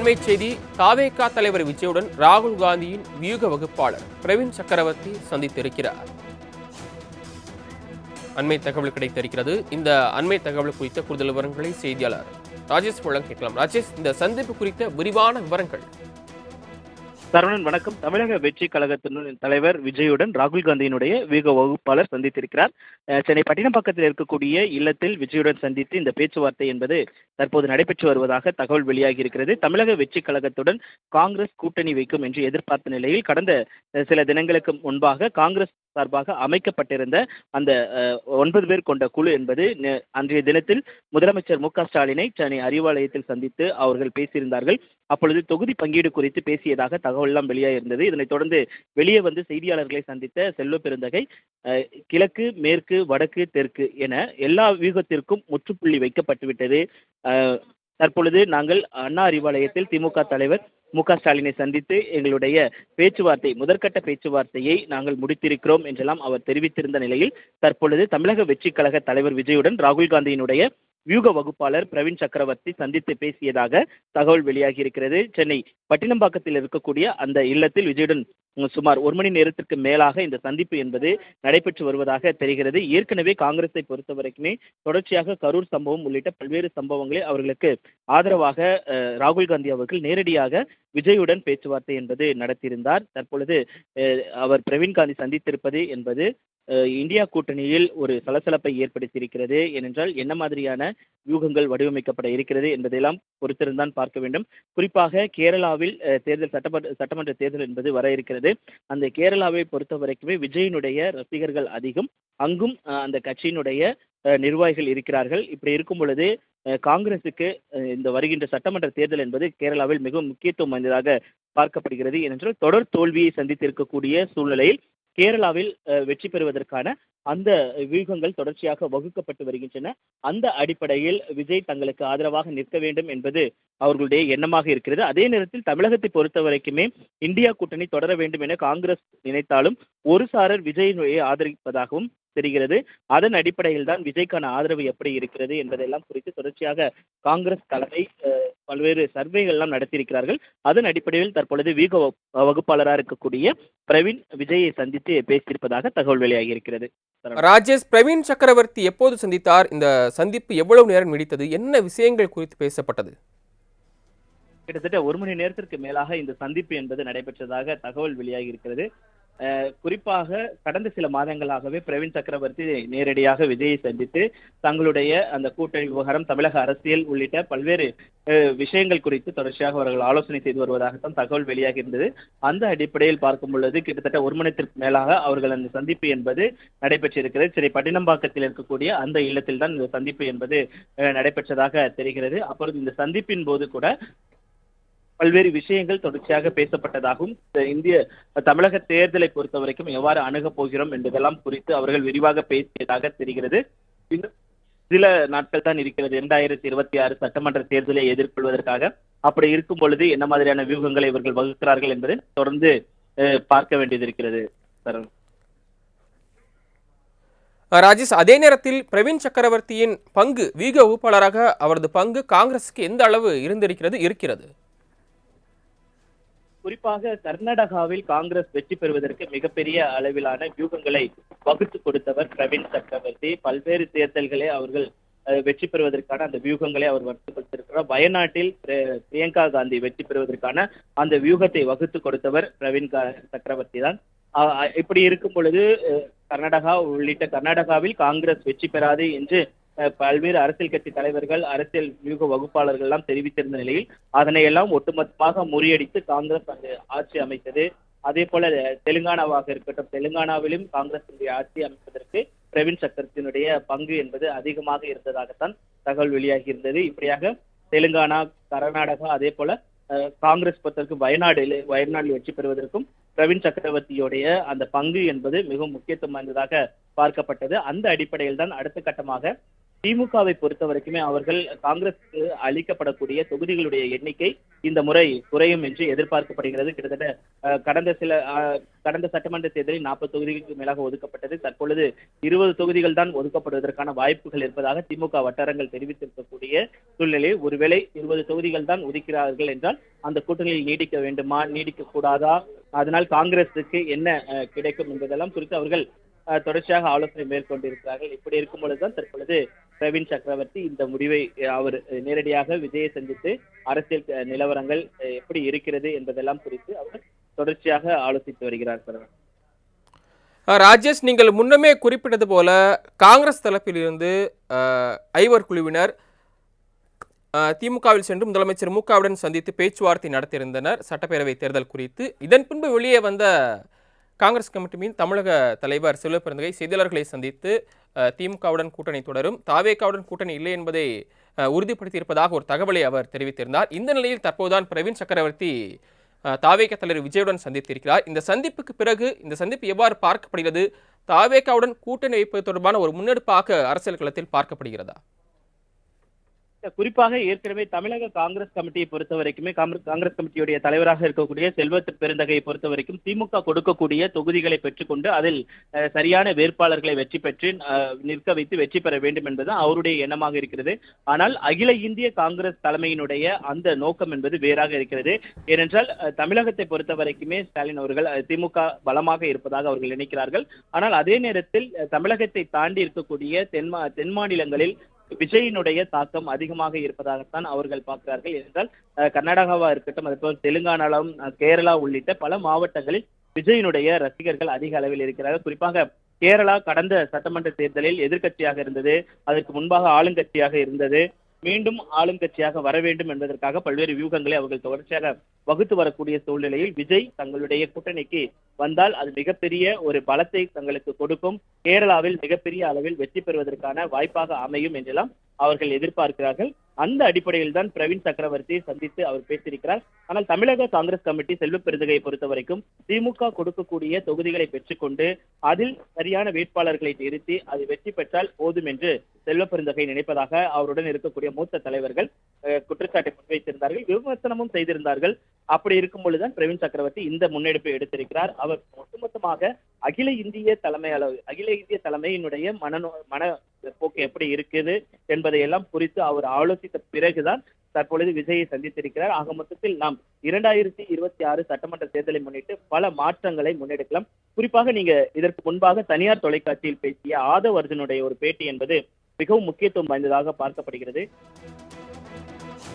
அண்மை செய்தி தாவேகா தலைவர் விஜயுடன் ராகுல் காந்தியின் வியூக வகுப்பாளர் பிரவீன் சக்கரவர்த்தி சந்தித்திருக்கிறார். அண்மை தகவல் கிடைத்திருக்கிறது. இந்த அண்மை தகவல் குறித்த கூடுதல் விவரங்களை செய்தியாளர் ராஜேஷ் மூலம் கேட்கலாம். ராஜேஷ் இந்த சந்திப்பு குறித்த விரிவான விவரங்கள். சரவணன் வணக்கம். தமிழக வெற்றி கழகத்தினுடைய தலைவர் விஜயுடன் ராகுல் காந்தியினுடைய வீக வகுப்பாளர் சந்தித்திருக்கிறார். சென்னை சென்னை பட்டினப்பாக்கத்தில் இருக்கக்கூடிய இல்லத்தில் விஜயுடன் சந்தித்து இந்த பேச்சுவார்த்தை என்பது தற்போது நடைபெற்று வருவதாக தகவல் வெளியாகி இருக்கிறது. தமிழக வெற்றி கழகத்துடன் காங்கிரஸ் கூட்டணி வைக்கும் என்று எதிர்பார்த்த நிலையில் கடந்த சில தினங்களுக்கு முன்பாக காங்கிரஸ் சார்பாக அமைக்கப்பட்டிருந்த அந்த ஒன்பது பேர் கொண்ட குழு என்பது அன்றைய தினத்தில் முதலமைச்சர் மு க ஸ்டாலினை சென்னை அறிவாலயத்தில் சந்தித்து அவர்கள் பேசியிருந்தார்கள். அப்பொழுது தொகுதி பங்கீடு குறித்து பேசியதாக தகவல்லாம் வெளியாயிருந்தது. இதனைத் தொடர்ந்து வெளியே வந்து செய்தியாளர்களை சந்தித்த செல்வ பெருந்தகை கிழக்கு மேற்கு வடக்கு தெற்கு என எல்லா வியூகத்திற்கும் முற்றுப்புள்ளி வைக்கப்பட்டுவிட்டது. தற்பொழுது நாங்கள் அண்ணா அறிவாலயத்தில் திமுக தலைவர் மு ஸ்டாலினை சந்தித்து எங்களுடைய பேச்சுவார்த்தை முதற்கட்ட பேச்சுவார்த்தையை நாங்கள் முடித்திருக்கிறோம் என்றெல்லாம் அவர் தெரிவித்திருந்த நிலையில் தற்பொழுது தமிழக வெற்றி கழக தலைவர் விஜயுடன் ராகுல் காந்தியினுடைய வியூக வகுப்பாளர் பிரவீன் சக்கரவர்த்தி சந்தித்து பேசியதாக தகவல் வெளியாகி இருக்கிறது சென்னை பட்டினம்பாக்கத்தில் இருக்கக்கூடிய அந்த இல்லத்தில் விஜயுடன் சுமார் ஒரு மணி நேரத்திற்கு மேலாக இந்த சந்திப்பு என்பது நடைபெற்று வருவதாக தெரிகிறது. ஏற்கனவே காங்கிரஸை பொறுத்த வரைக்குமே தொடர்ச்சியாக கரூர் சம்பவம் உள்ளிட்ட பல்வேறு சம்பவங்களில் அவர்களுக்கு ஆதரவாக ராகுல் காந்தி அவர்கள் நேரடியாக விஜயுடன் பேச்சுவார்த்தை என்பது நடத்தியிருந்தார். தற்பொழுது அவர் பிரவீன் காந்தி சந்தித்திருப்பது என்பது இந்தியா கூட்டணியில் ஒரு சலசலப்பை ஏற்படுத்தியிருக்கிறது. ஏனென்றால் என்ன மாதிரியான வியூகங்கள் வடிவமைக்கப்பட இருக்கிறது என்பதையெல்லாம் பொறுத்திருந்தான் பார்க்க வேண்டும். குறிப்பாக கேரளாவில் தேர்தல் சட்டமன்ற சட்டமன்ற தேர்தல் என்பது வர இருக்கிறது. அந்த கேரளாவை பொறுத்த வரைக்குமே விஜயினுடைய ரசிகர்கள் அதிகம். அங்கும் அந்த கட்சியினுடைய நிர்வாகிகள் இருக்கிறார்கள். இப்படி இருக்கும் பொழுது காங்கிரஸுக்கு காங்கிரசுக்கு இந்த வருகின்ற சட்டமன்ற தேர்தல் என்பது கேரளாவில் மிகவும் முக்கியத்துவம் வாய்ந்ததாக பார்க்கப்படுகிறது. ஏனென்றால் தொடர் தோல்வியை சந்தித்திருக்கக்கூடிய சூழ்நிலையில் கேரளாவில் வெற்றி பெறுவதற்கான அந்த வியூகங்கள் தொடர்ச்சியாக வகுக்கப்பட்டு வருகின்றன. அந்த அடிப்படையில் விஜய் தங்களுக்கு ஆதரவாக நிற்க வேண்டும் என்பது அவர்களுடைய எண்ணமாக இருக்கிறது. அதே நேரத்தில் தமிழகத்தை பொறுத்த வரைக்குமே இந்தியா கூட்டணி தொடர வேண்டும் என காங்கிரஸ் நினைத்தாலும் ஒரு சாரர் விஜயினுடைய ஆதரிப்பதாகவும் தெரிகிறது. அதன் அடிப்படையில் தான் விஜய்க்கான ஆதரவு எப்படி இருக்கிறது என்பதெல்லாம் குறித்து தொடர்ச்சியாக காங்கிரஸ் தலைமை பல்வேறு சர்வேகள்லாம் நடத்தியிருக்கிறார்கள். அதன் அடிப்படையில் தற்பொழுது வீக வகு- வகுப்பாளராக இருக்கக்கூடிய பிரவீன் விஜயை சந்தித்து பேசியிருப்பதாக தகவல் வெளியாகி இருக்கிறது ராஜேஷ் பிரவீன் சக்கரவர்த்தி எப்போது சந்தித்தார்? இந்த சந்திப்பு எவ்வளவு நேரம் நீடித்தது? என்ன விஷயங்கள் குறித்து பேசப்பட்டது? கிட்டத்தட்ட ஒரு மணி நேரத்திற்கு மேலாக இந்த சந்திப்பு என்பது நடைபெற்றதாக தகவல் வெளியாகி இருக்கிறது குறிப்பாக கடந்த சில மாதங்களாகவே பிரவீன் சக்கரவர்த்தி நேரடியாக விஜயை சந்தித்து தங்களுடைய அந்த கூட்டணி விவகாரம் தமிழக அரசியல் உள்ளிட்ட பல்வேறு விஷயங்கள் குறித்து தொடர்ச்சியாக அவர்கள் ஆலோசனை செய்து வருவதாகத்தான் தகவல் வெளியாகி இருந்தது. அந்த அடிப்படையில் பார்க்கும் பொழுது கிட்டத்தட்ட ஒரு மணித்திற்கு மேலாக அவர்கள் அந்த சந்திப்பு என்பது நடைபெற்றிருக்கிறது. சரி பட்டினம்பாக்கத்தில் இருக்கக்கூடிய அந்த இல்லத்தில் தான் இந்த சந்திப்பு என்பது நடைபெற்றதாக தெரிகிறது. அப்பொழுது இந்த சந்திப்பின் போது கூட பல்வேறு விஷயங்கள் தொடர்ச்சியாக பேசப்பட்டதாகவும் இந்திய தமிழக தேர்தலை பொறுத்த வரைக்கும் எவ்வாறு அணுகப் போகிறோம் என்பதெல்லாம் குறித்து அவர்கள் விரிவாக பேசியதாக தெரிகிறது. இன்னும் சில நாட்கள் தான் இருக்கிறது. இரண்டாயிரத்தி இருபத்தி ஆறு சட்டமன்ற தேர்தலை எதிர்கொள்வதற்காக. அப்படி இருக்கும் பொழுது என்ன மாதிரியான வியூகங்களை இவர்கள் வகுக்கிறார்கள் என்பதை தொடர்ந்து பார்க்க வேண்டியது இருக்கிறது. சரண். ராஜேஷ் அதே நேரத்தில் பிரவீன் சக்கரவர்த்தியின் பங்கு வீக வகுப்பாளராக அவரது பங்கு காங்கிரசுக்கு எந்த அளவு இருந்திருக்கிறது இருக்கிறது? குறிப்பாக கர்நாடகாவில் காங்கிரஸ் வெற்றி பெறுவதற்கு மிகப்பெரிய அளவிலான வியூகங்களை வகுத்து கொடுத்தவர் பிரவீன் சக்கரவர்த்தி. பல்வேறு தேர்தல்களை அவர்கள் வெற்றி பெறுவதற்கான அந்த வியூகங்களை அவர் வகுத்து கொடுத்திருக்கிறார் வயநாட்டில் பிரியங்கா காந்தி வெற்றி பெறுவதற்கான அந்த வியூகத்தை வகுத்து கொடுத்தவர் பிரவீன் சக்கரவர்த்தி தான். இப்படி இருக்கும் பொழுது கர்நாடகா உள்ளிட்ட கர்நாடகாவில் காங்கிரஸ் வெற்றி பெறாது என்று பல்வேறு அரசியல் கட்சி தலைவர்கள் அரசியல் வியூக வகுப்பாளர்கள் எல்லாம் தெரிவித்திருந்த நிலையில் அதனை எல்லாம் ஒட்டுமொத்தமாக முறியடித்து காங்கிரஸ் அங்கு ஆட்சி அமைத்தது. அதே போல தெலுங்கானாவாக இருக்கட்டும் தெலுங்கானாவிலும் காங்கிரஸ் ஆட்சி அமைப்பதற்கு பிரவீன் சக்கரத்தினுடைய பங்கு என்பது அதிகமாக இருந்ததாகத்தான் தகவல் வெளியாகி இருந்தது இப்படியாக தெலுங்கானா கர்நாடகா அதே போல அஹ், காங்கிரஸ் பத்திற்கு வயநாடு வயநாட்டில் வெற்றி பெறுவதற்கும் பிரவீன் சக்கரவர்த்தியுடைய அந்த பங்கு என்பது மிகவும் முக்கியத்துவம் வாய்ந்ததாக பார்க்கப்பட்டது. அந்த அடிப்படையில் தான் அடுத்த கட்டமாக திமுகவை பொறுத்த வரைக்குமே அவர்கள் காங்கிரசுக்கு அளிக்கப்படக்கூடிய தொகுதிகளுடைய எண்ணிக்கை இந்த முறை குறையும் என்று எதிர்பார்க்கப்படுகிறது. கிட்டத்தட்ட கடந்த சில கடந்த சட்டமன்ற தேர்தலில் நாற்பது தொகுதிகளுக்கு மேலாக ஒதுக்கப்பட்டது. தற்பொழுது இருபது தொகுதிகள் தான் ஒதுக்கப்படுவதற்கான வாய்ப்புகள் இருப்பதாக திமுக வட்டாரங்கள் தெரிவித்திருக்கக்கூடிய சூழ்நிலை ஒருவேளை இருபது தொகுதிகள் தான் ஒதுக்கிறார்கள் என்றால் அந்த கூட்டணியில் நீடிக்க வேண்டுமா நீடிக்க கூடாதா அதனால் காங்கிரசுக்கு என்ன அஹ், கிடைக்கும் என்பதெல்லாம் குறித்து அவர்கள் அஹ், தொடர்ச்சியாக ஆலோசனை மேற்கொண்டிருக்கிறார்கள். இப்படி இருக்கும் பொழுதுதான் தற்பொழுது பிரவீன் சக்கரவர்த்தி இந்த முடிவை அவர் நேரடியாக விஜயை சந்தித்து அரசியல் நிலவரங்கள் எப்படி இருக்கிறது என்பதெல்லாம் குறித்து அவர் தொடர்ச்சியாக ஆலோசித்து வருகிறார் சார். ராஜேஷ் நீங்கள் முன்னமே குறிப்பிட்டது போல காங்கிரஸ் தரப்பிலிருந்து அஹ், ஐவர் குழுவினர் அஹ், திமுகவில் சென்று முதலமைச்சர் முகவுடன் சந்தித்து பேச்சுவார்த்தை நடத்தியிருந்தனர். சட்டப்பேரவை தேர்தல் குறித்து. இதன் பின்பு வெளியே வந்த காங்கிரஸ் கமிட்டியின் தமிழக தலைவர் சிவபிறந்தகை செய்தியாளர்களை சந்தித்து திமுகவுடன் கூட்டணி தொடரும் தாவேகாவுடன் கூட்டணி இல்லை என்பதை உறுதிப்படுத்தியிருப்பதாக ஒரு தகவலை அவர் தெரிவித்திருந்தார். இந்த நிலையில் தற்போதுதான் பிரவீன் சக்கரவர்த்தி தாவேக தலைவர் விஜயுடன் சந்தித்திருக்கிறார். இந்த சந்திப்புக்கு பிறகு இந்த சந்திப்பு எவ்வாறு பார்க்கப்படுகிறது? தாவேகாவுடன் கூட்டணி வைப்பது தொடர்பான ஒரு முன்னெடுப்பாக அரசியல் களத்தில் பார்க்கப்படுகிறதா? குறிப்பாக ஏற்கனவே தமிழக காங்கிரஸ் கமிட்டியை பொறுத்த வரைக்குமே காங்கிரஸ் கமிட்டியுடைய தலைவராக இருக்கக்கூடிய செல்வத்து பெருந்தகையை பொறுத்த வரைக்கும் திமுக கொடுக்கக்கூடிய தொகுதிகளை பெற்றுக்கொண்டு அதில் சரியான வேட்பாளர்களை வெற்றி பெற்று நிற்க வைத்து வெற்றி பெற வேண்டும் என்பது அவருடைய எண்ணமாக இருக்கிறது. ஆனால் அகில இந்திய காங்கிரஸ் தலைமையினுடைய அந்த நோக்கம் என்பது வேறாக இருக்கிறது. ஏனென்றால் தமிழகத்தை பொறுத்த வரைக்குமே ஸ்டாலின் அவர்கள் திமுக பலமாக இருப்பதாக அவர்கள் நினைக்கிறார்கள். ஆனால் அதே நேரத்தில் தமிழகத்தை தாண்டி இருக்கக்கூடிய தென்மா தென் மாநிலங்களில் விஜயினுடைய தாக்கம் அதிகமாக இருப்பதாகத்தான் அவர்கள் பார்க்கிறார்கள். என்றால் கர்நாடகாவா இருக்கட்டும் அதுபோல் தெலுங்கானாலும் கேரளா உள்ளிட்ட பல மாவட்டங்களில் விஜயினுடைய ரசிகர்கள் அதிக அளவில் இருக்கிறார்கள். குறிப்பாக கேரளா கடந்த சட்டமன்ற தேர்தலில் எதிர்க்கட்சியாக இருந்தது அதற்கு முன்பாக ஆளுங்கட்சியாக இருந்தது மீண்டும் ஆளுங்கட்சியாக வர வேண்டும் என்பதற்காக பல்வேறு வியூகங்களை அவர்கள் தொடர்ச்சியாக வகுத்து வரக்கூடிய சூழ்நிலையில் விஜய் தங்களுடைய கூட்டணிக்கு வந்தால் அது மிகப்பெரிய ஒரு பலத்தை தங்களுக்கு கொடுக்கும். கேரளாவில் மிகப்பெரிய அளவில் வெற்றி பெறுவதற்கான வாய்ப்பாக அமையும் என்றெல்லாம் அவர்கள் எதிர்பார்க்கிறார்கள். அந்த அடிப்படையில் தான் பிரவீன் சக்கரவர்த்தியை சந்தித்து அவர் பேசியிருக்கிறார். ஆனால் தமிழக காங்கிரஸ் கமிட்டி செல்வ பெருந்தகையை பொறுத்த வரைக்கும் திமுக கொடுக்கக்கூடிய தொகுதிகளை பெற்றுக்கொண்டு அதில் சரியான வேட்பாளர்களை நிறுத்தி அது வெற்றி பெற்றால் போதும் என்று செல்வ பெருந்தகை நினைப்பதாக அவருடன் இருக்கக்கூடிய மூத்த தலைவர்கள் குற்றச்சாட்டை முன்வைத்திருந்தார்கள் விமர்சனமும் செய்திருந்தார்கள். அப்படி இருக்கும் பொழுதுதான் பிரவீன் சக்கரவர்த்தி இந்த முன்னெடுப்பை எடுத்திருக்கிறார். அவர் ஒட்டுமொத்தமாக அகில இந்திய தலைமை அளவு அகில இந்திய தலைமையினுடைய மனநோ மன போக்கு எப்படி இருக்குது என்பதை எல்லாம் குறித்து அவர் சந்தித்த பிறகுதான் தற்பொழுது விஜயை சந்தித்திருக்கிறார். ஆக மொத்தத்தில் நாம் இரண்டாயிரத்தி இருபத்தி ஆறு சட்டமன்ற தேர்தலை முன்னிட்டு பல மாற்றங்களை முன்னெடுக்கலாம். குறிப்பாக நீங்க இதற்கு முன்பாக தனியார் தொலைக்காட்சியில் பேசிய ஆதவ் அர்ஜுனுடைய ஒரு பேட்டி என்பது மிகவும் முக்கியத்துவம் வாய்ந்ததாக பார்க்கப்படுகிறது.